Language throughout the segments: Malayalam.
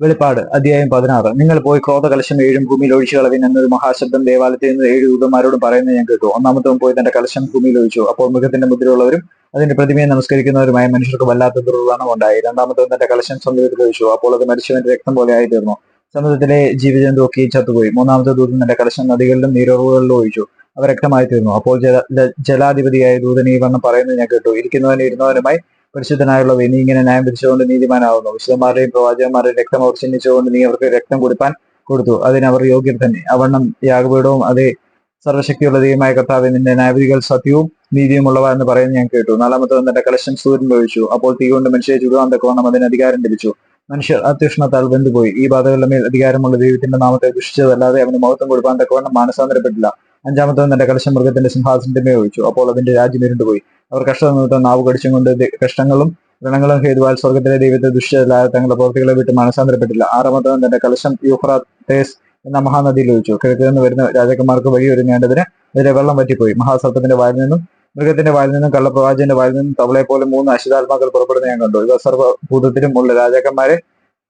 വെളിപ്പാട് അധ്യായം പതിനാറ്. നിങ്ങൾ പോയി ക്രോധകലശം ഏഴും ഭൂമിയിൽ ഒഴിച്ചു കളവിൻ എന്നൊരു മഹാശബ്ദം ദേവാലയത്തിൽ നിന്ന് ഏഴ് ദൂതന്മാരോടും പറയുന്നത് ഞാൻ കേട്ടു. ഒന്നാമത്തവൻ പോയി തന്റെ കലശം ഭൂമിയിൽ ഒഴിച്ചു. അപ്പോൾ മൃഗത്തിന്റെ മുദ്രയുള്ളവരും അതിന്റെ പ്രതിമയെ നമസ്കരിക്കുന്നവരുമായ മനുഷ്യർക്ക് വല്ലാത്ത ദുർവ്രണം ഉണ്ടായി. രണ്ടാമത്തവൻ തന്റെ കലശം സമുദ്രത്തിൽ ഒഴിച്ചു. അപ്പോൾ അത് മരിച്ചവന്റെ രക്തം പോലെ ആയി സമുദ്രത്തിലെ ജീവജന്തു ഒക്കെ ചത്തുപോയി. മൂന്നാമത്തെ ദൂതൻ തന്റെ കലശം നദികളിലും നീരോറുകളിലും ഒഴിച്ചു. അവ രക്തമായി തീർന്നു അപ്പോൾ ജല ജലാധിപതിയായ ദൂതൻ ഈ പറയുന്നത് ഞാൻ കേട്ടു. ഇരിക്കുന്നവനും ഇരുന്നവനുമായി പരിശുദ്ധനായുള്ളവ നീ ഇങ്ങനെ ന്യായം പിരിച്ചുകൊണ്ട് നീതിമാനാവുന്നു. വിശുദ്ധന്മാരുടെയും പ്രവാചകന്മാരുടെയും രക്തം അവർ ചിഹ്നിച്ചുകൊണ്ട് നീ അവർക്ക് രക്തം കൊടുപ്പാൻ കൊടുത്തു. അതിനവർ യോഗ്യർ തന്നെ. അവണ്ണം യാഗപീഠവും അതേ സർവശക്തിയുള്ള ദൈവമായ കർത്താവ് നിന്റെ ന്യായവിധികൾ സത്യവും നീതിയുമുള്ളവ എന്ന് പറയുന്നത് ഞാൻ കേട്ടു. നാലാമത്തെ തന്റെ കലശം സൂര്യൻ ഒഴിച്ചു. അപ്പോൾ തീ കൊണ്ട് മനുഷ്യരെ ചുടുവാൻ തക്കവണ്ണം അതിന് അധികാരം ലഭിച്ചു. മനുഷ്യർ അത്യുഷ്ണത്താൽ വെന്തുപോയി. ഈ ബാധകളുടെ മേൽ അധികാരമുള്ള ദൈവത്തിന്റെ നാമത്തെ ദുഷിച്ചതല്ലാതെ അവന് മഹത്വം കൊടുക്കാൻ തക്കവണ്ണം മാനസാന്തരപ്പെട്ടില്ല. അഞ്ചാമത്തെ തന്റെ കലശം മൃഗത്തിന്റെ സിംഹാസനത്തിന്റെ മേൽ ഒഴിച്ചു. അപ്പോൾ അതിന്റെ രാജ്യം ഇരുണ്ടുപോയി. അവർ കഷ്ടം നിമിത്തം നാവ് കടിച്ചും കൊണ്ട് കഷ്ടങ്ങളും വ്രണങ്ങളും ഹേതുവാൽ സ്വർഗത്തിലെ ദൈവത്തെ ദുഷിച്ചതല്ലാതെ തങ്ങളുടെ പ്രവൃത്തികളെ വിട്ട് മാനസാന്തരപ്പെട്ടില്ല. ആറാമത്തവൻ തന്റെ കലശം യൂഫ്രാത്തേസ് എന്ന മഹാനദിയിൽ ഒഴിച്ചു. കിഴക്ക് നിന്ന് വരുന്ന രാജാക്കന്മാർക്ക് വഴിയൊരുങ്ങേണ്ടതിന് അതിലെ വെള്ളം പറ്റിപ്പോയി മഹാസർപ്പത്തിന്റെ വായിൽ നിന്നും മൃഗത്തിന്റെ വായിൽ നിന്നും കള്ളപ്രവാചന്റെ വായിൽ നിന്നും തവളയെ പോലെ മൂന്ന് അശുതാത്മാക്കൾ പുറപ്പെടുന്ന ഞാൻ കണ്ടു. ഇവ സർവഭൂതത്തിലും ഉള്ള രാജാക്കന്മാരെ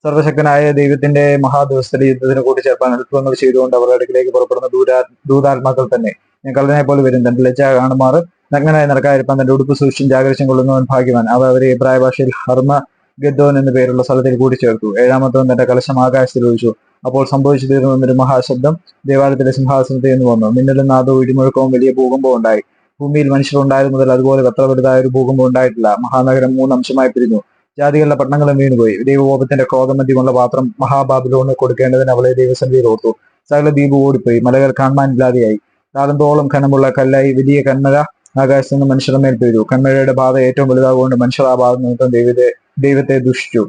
സർവശക്തനായ ദൈവത്തിന്റെ മഹാദിവസത്തിലെ യുദ്ധത്തിന് കൂട്ടിച്ചേർപ്പാൻ അത്ഭുതങ്ങൾ ചെയ്തുകൊണ്ട് അവരുടെ അടുക്കിലേക്ക് പുറപ്പെടുന്ന ദൂരാ ദൂതാത്മാക്കൾ തന്നെ. ഞാൻ കള്ളനെ പോലെ വരും തന്റെ ലജ്ജ കാണുമാറ് നഗ്നനായി നടക്കാതിരിപ്പാൻ തന്റെ ഉടുപ്പ് സൂക്ഷിച്ചും ജാഗ്രതം കൊള്ളുന്നവൻ ഭാഗ്യവാൻ. അവ അവരെ ഇബ്രായ ഭാഷയിൽ ഹർമ ഗദ്ദോൻ എന്ന പേരുള്ള സ്ഥലത്തിൽ കൂട്ടിച്ചേർത്തു. ഏഴാമത്തവൻ തന്റെ കലശം ആകാശത്തിൽ ഒഴിച്ചു. അപ്പോൾ സംഭവിച്ചു തീർന്നൊരു മഹാശബ്ദം ദേവാലയത്തിലെ സിംഹാസനത്തിൽ നിന്ന് വന്നു. മിന്നലും നാദവും ഇടിമുഴക്കവും വലിയ ഭൂകമ്പവും ഉണ്ടായി. ഭൂമിയിൽ മനുഷ്യർ ഉണ്ടായത് മുതൽ അതുപോലെ അത്ര വലുതായ ഒരു ഭൂകമ്പം ഉണ്ടായിട്ടില്ല. മഹാനഗരം മൂന്നംശമായി പിരിഞ്ഞു. ജാതികളുടെ പട്ടണങ്ങളും വീണുപോയി. ദൈവകോപത്തിന്റെ ക്രോധമദ്യമുള്ള പാത്രം മഹാബാബിലോണ് കൊടുക്കേണ്ടതിന് അവളെ ദൈവസന്നിധിയിൽ ഓർത്തു. സകല ദ്വീപ് ഓടിപ്പോയി. മലകൾ കാണാനില്ലാതെയായി താളന്തോളം ഖനമുള്ള കല്ലായി വലിയ കന്മഴ ആകാശത്ത് നിന്ന് മനുഷ്യരുടെ മേൽ കന്മഴയുടെ ബാധ ഏറ്റവും വലുതാകൊണ്ട് മനുഷ്യർ ആ ബാധ നിമിത്തം ദൈവത്തെ ദൈവത്തെ ദുഷിച്ചു.